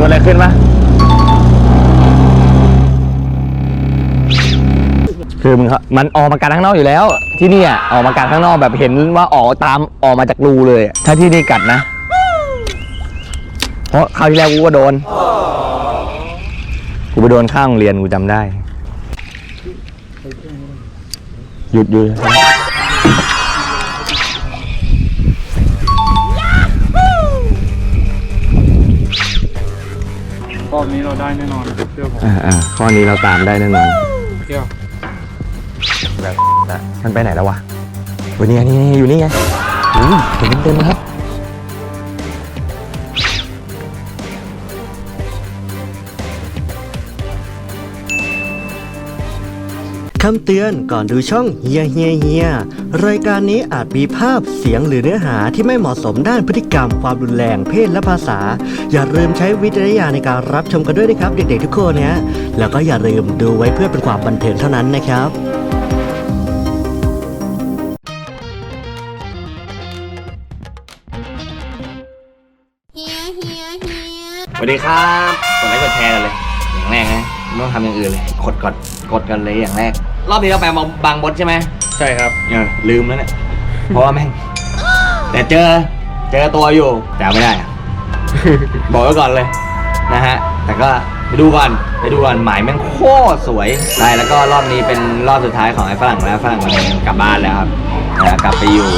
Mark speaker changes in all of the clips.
Speaker 1: ตัวอะไรขึ้นปะคือมึงเขามันออกมากัดข้างนอกอยู่แล้ว ที่นี่อะออกมากัดข้างนอกแบบเห็นว่าออกตามออกมาจากรูเลย ถ้าที่นี่กัดนะ เพราะคราวที่แล้วกูก็โดน กูไปโดนข้างโรงเรียนกูจำได้ หยุดหยุด
Speaker 2: รอบนี้เราได้แน่นอนเชื่อผม
Speaker 1: อ่าอ่าข้อนี้เราตามได้แน่นอน
Speaker 2: เที่ยว
Speaker 1: แบบนะมันไปไหนแล้ววะวันนี้นี่นี่อยู่นี่ไงอุ้ยเห็นเต็มๆครับ
Speaker 3: คำเตือนก่อนดูช่องเฮียเฮียเฮียรายการนี้อาจมีภาพเสียงหรือเนื้อหาที่ไม่เหมาะสมด้านพฤติกรรม ความรุนแรงเพศและภาษา อย่าลืมใช้วิจารณญาณในการรับชมกันด้วยนะครับ เด็กๆทุกคนนะฮะแล้วก็อย่าลืมดูไว้เพื่อเป็นความบันเทิงเท่านั้นนะครับ
Speaker 4: เฮียเฮียเฮีย
Speaker 1: สวัสดีครับกดไลค์กดแชร์กันเลย อย่างแรกนะไม่ต้องทำอย่างอื่นเลยกดกดกดกันเลยอย่างแรก รอบนี้เราไปบางบดใช่ไหม
Speaker 2: ใช่ครับ
Speaker 1: เออลืมแล้วเนี่ย เพราะว่าแม่ง แต่เจอ เจอตัวอยู่ แต่เอาไม่ได้อะ บอกไว้ก่อนเลยนะฮะ แต่ก็ไปดูก่อนไปดูก่อนหมายแม่งโคตรสวยได้แล้วก็รอบนี้เป็นรอบสุดท้ายของไอ้ฝรั่งแล้วฝรั่งมันกลับบ้านแล้วครับนะกลับไปอยู่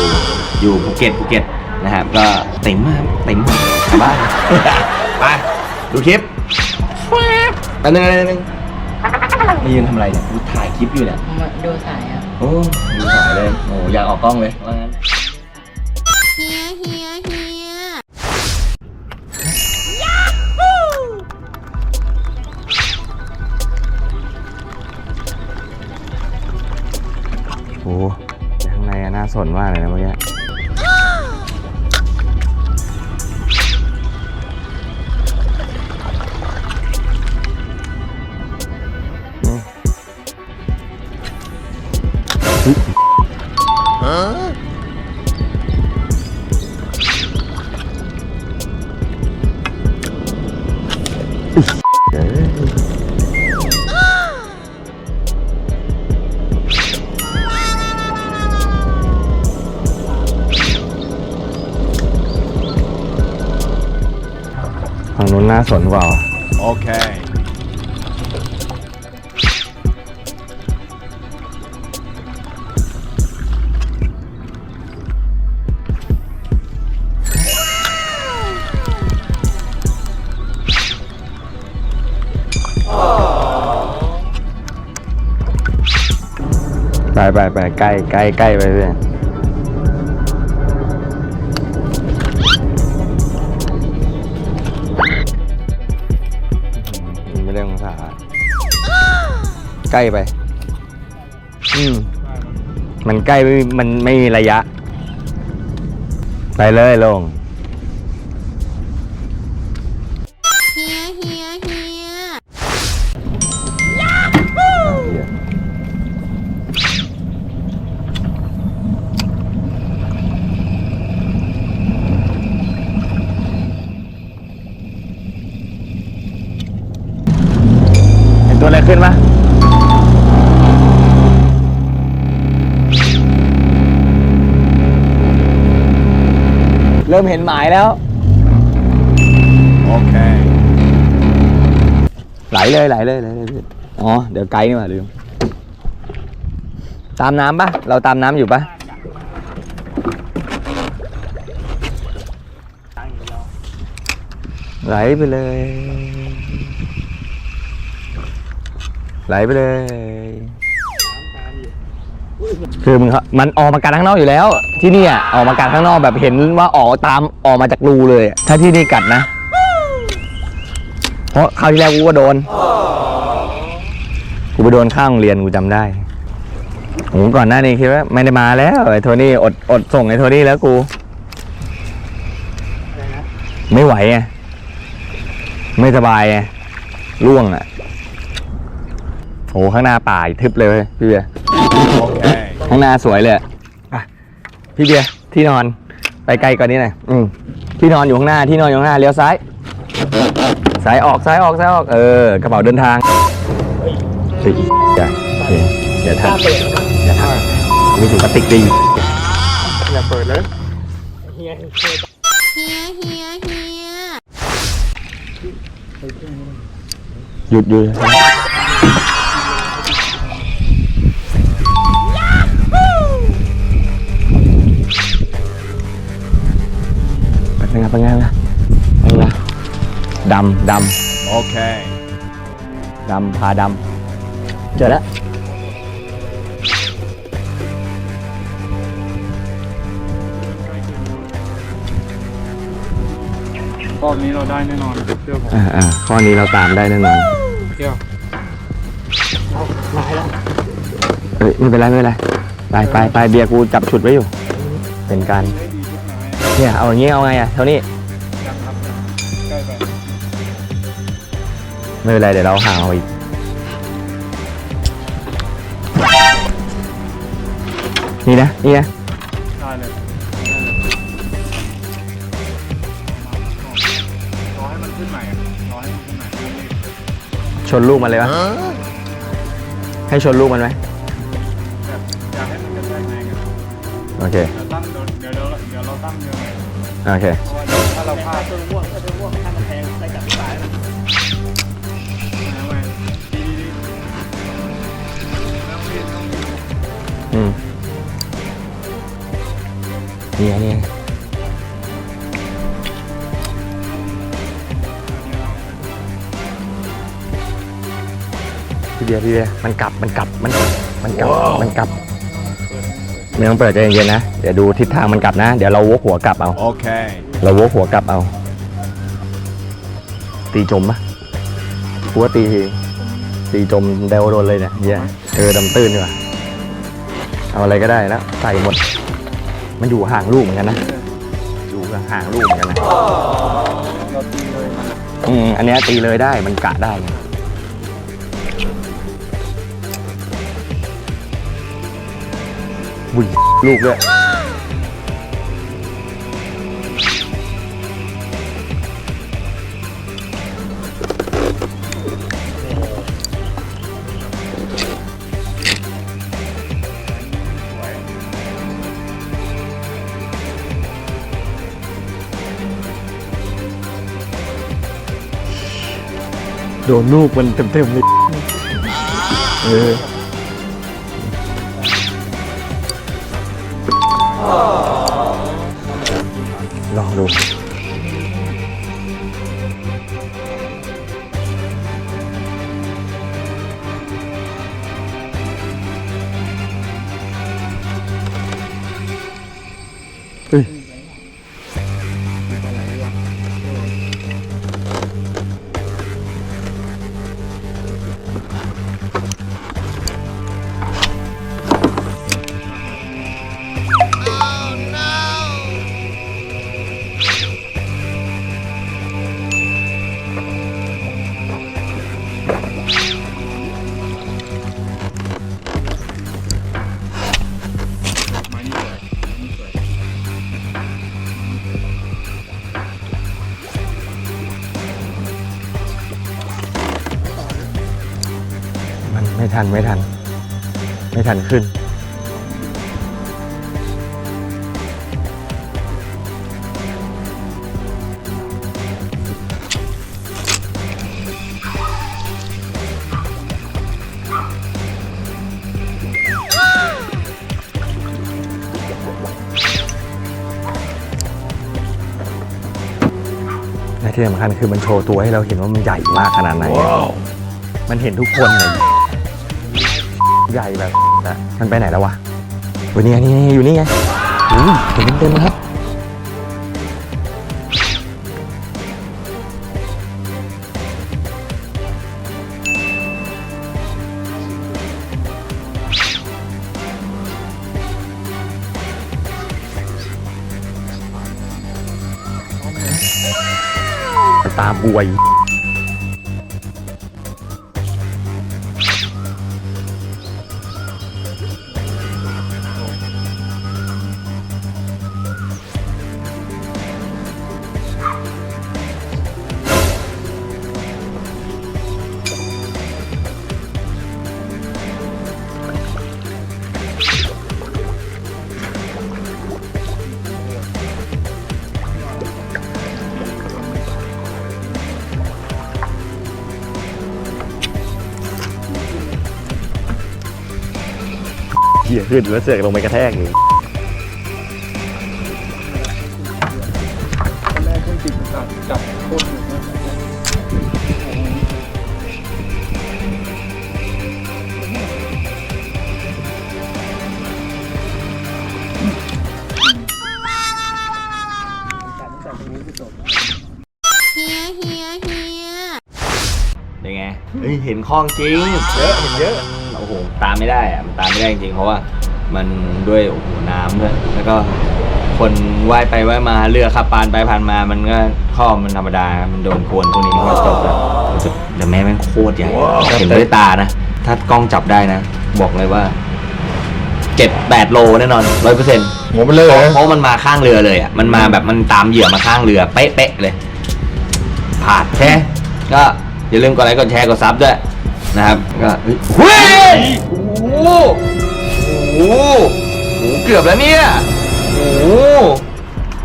Speaker 1: อยู่ภูเก็ตภูเก็ตนะครับก็เต็มมากเต็มกลับบ้าน ไปดูคลิปอันนึงอันนึง นี่ยืนทำอะไรเนี่ยกูถ่ายคลิปอยู่เนี่ย
Speaker 5: มาดูสายอะ
Speaker 1: โอ้ดูสายเลย โอ้อยากออกกล้องเลยว่างั้น
Speaker 4: เฮีย เฮีย เฮีย
Speaker 1: โอ้ข้างในอะน่าสนมากเลยนะเมื่อกี้ ฝั่งนู้นน่าสนกว่าว่ ไปไปไปใกล้ใกล้ใกล้ไปเรื่อยไม่ได้องศาใกล้ไป อืมมันใกล้ไม่มันไม่มีระยะ ไปเลยลง ขึ้นปะเริ่มเห็นหมายแล้ว
Speaker 2: โอเค
Speaker 1: ไหลเลยไหลเลยไหลเลยพี่อ๋อ เดี๋ยวไกด์นี่หว่าลืมตามน้ำปะเราตามน้ำอยู่ปะไหลไปเลย ไหลไปเลย คือมึงเขามันออกมากัดข้างนอกอยู่แล้ว ที่นี่อะออกมากัดข้างนอกแบบเห็นว่าออกตามออกมาจากรูเลยอะถ้าที่นี่กัดนะ เพราะคราวที่แล้วกูก็โดน กูไปโดนข้างโรงเรียนกูจำได้โอ้โหก่อนหน้านี้คิดว่าไม่ได้มาแล้วไอ้โทนี่อดอดส่งไอ้โทนี่แล้วกู ไม่ไหวไงไม่สบายไงร่วงอะ โอ้ข้างหน้าป่าอีกทึบเลยเว้ยพี่เบียร์
Speaker 2: โอเค
Speaker 1: ข้างหน้าสวยเลยอะอะพี่เบียร์ที่นอนไปไกลกว่านี้หน่อยอืมที่นอนอยู่ข้างหน้าที่นอนอยู่ข้างหน้าเลี้ยวซ้ายซ้ายออกซ้ายออกซ้ายออกเออกระเป๋าเดินทางเฮ้ยอย่าโอเคอย่าทักอย่าทักมีถุงพลาสติกดี
Speaker 2: อย่าเปิดเลย
Speaker 4: เฮียเฮียเฮีย
Speaker 1: หยุดหยุด เป็นไงเป็นไงเป็นไงเป็นไงดำด
Speaker 2: Okay. ำ
Speaker 1: ดำพาดำเจอแล้ว
Speaker 2: รอบนี้เราได้แน่นอนเชื่อผม
Speaker 1: อ่าอ่าข้อนี้เราตามได้แน่นอน
Speaker 2: เที่ยว
Speaker 1: เฮ้ยไม่เป็นไรไม่เป็นไรไปไปไปเบียร์กูจับฉุดไว้อยู่ เป็นการ
Speaker 2: ได้ดีทุกไหน
Speaker 1: เนี่ยเอาอย่างงี้เอาไงอะเท่านี้
Speaker 2: ยังครับใกล้ไป
Speaker 1: ไม่เป็นไรเดี๋ยวเราหาเอาอีกนี่นะนี่นะ
Speaker 2: ได้เลยรอให้มันขึ้นใหม่อะรอให้มันขึ้นใหม่ไม่รีบ
Speaker 1: ชนลูกมันเลยวะให้ชนลูกมันไหม
Speaker 2: แบบอยากให้มันกระแทกแรงอะ
Speaker 1: โอเค
Speaker 2: เดี๋ยวตั้งเดี๋ยวเดี๋ยวเราเดี๋ยวเราตั้งเยอะหน่อย
Speaker 1: โอเค
Speaker 2: เพราะว่าถ้าเราพลาดตัวม่วงถ้าตัวม่วงถ้ามันแทงได้กับที่ตายนะเอาไว้ดีดีดีไม่ต้องรีบไม่ต้องรีบ
Speaker 1: อืมนี่ไงนี่ไงพี่เบียร์พี่เบียร์มันกลับมันกลับมันกลับมันกลับมันกลับ ไม่ต้องเปิดใจเย็นๆนะ เดี๋ยวดูทิศทางมันกลับนะ เดี๋ยวเราวกหัวกลับเอา
Speaker 2: Okay.
Speaker 1: เราวกหัวกลับเอา ตีจมปะกูว่าตี ตีจมเดวโดนเลยเนี่ยเหี้ยเออดำตื้นดีกว่าเอาอะไรก็ได้แล้วใส่หมด มันอยู่ห่างลูกเหมือนกันนะ อยู่ห่างลูกเหมือนกันนะ
Speaker 2: เราตีเลยมัน
Speaker 1: อืมอันเนี้ยตีเลยได้มันกะได้ไง วุ้ยลูกด้วยโดนลูกมันเต็มๆเลยเออ ลอ ทันไม่ทัน ไม่ทันขึ้น และที่สำคัญคือมันโชว์ตัวให้เราเห็นว่ามันใหญ่มากขนาดไหน มันเห็นทุกคนเลย ใหญ่แบบนะมันไปไหนแล้ววะวันนี้ไงนี่อยู่นี่ไงอุ้ยเห็นเต็มๆครับตามอวย หี้ยขึ้นแล้วเสือกลงไปกระแทกอยู่
Speaker 2: ตอนแรกเครื่องจิตจับจับโคตรหนุกนะจับตั้งแต่ตรงนี้จะจบ
Speaker 6: เฮียเฮียเฮีย
Speaker 4: เป็นไงเฮ้ยเห็นคลองจริง เยอะ เห็นเยอะโอ้โห ตามไม่ได้อะมันตามไม่ได้จริงๆเพราะว่ามันด้วยโอ้โหน้ำด้วยแล้วก็คนว่ายไปว่ายมาเรือขับปานไปผ่านมา มันก็ข้อมันธรรมดามันโดนควนพวกนี้มันก็จบแล้วแต่แม่แม่งโคตรใหญ่เห็นด้วยตานะ ถ้ากล้องจับได้นะ บอกเลยว่าเจ็ดแปดโลแน่นอนร้อยเปอร์เซ็นต์
Speaker 7: หัวมันเลยเหรอ
Speaker 4: เพราะมันมาข้างเรือเลยอะมันมาแบบมันตามเหยื่อมาข้างเรือเป๊ะๆเลยผ่านแค่ก็อย่าลืมกดไลค์กดแชร์กดซับด้วย นะครับก็เฮ้ยโอ้โหโอ้โหโอ้โหเกือบแล้วเนี่ยโอ้โห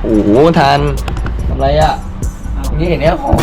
Speaker 4: โอ้โหทันทำไรอะนี่เห็นเนี้ยของ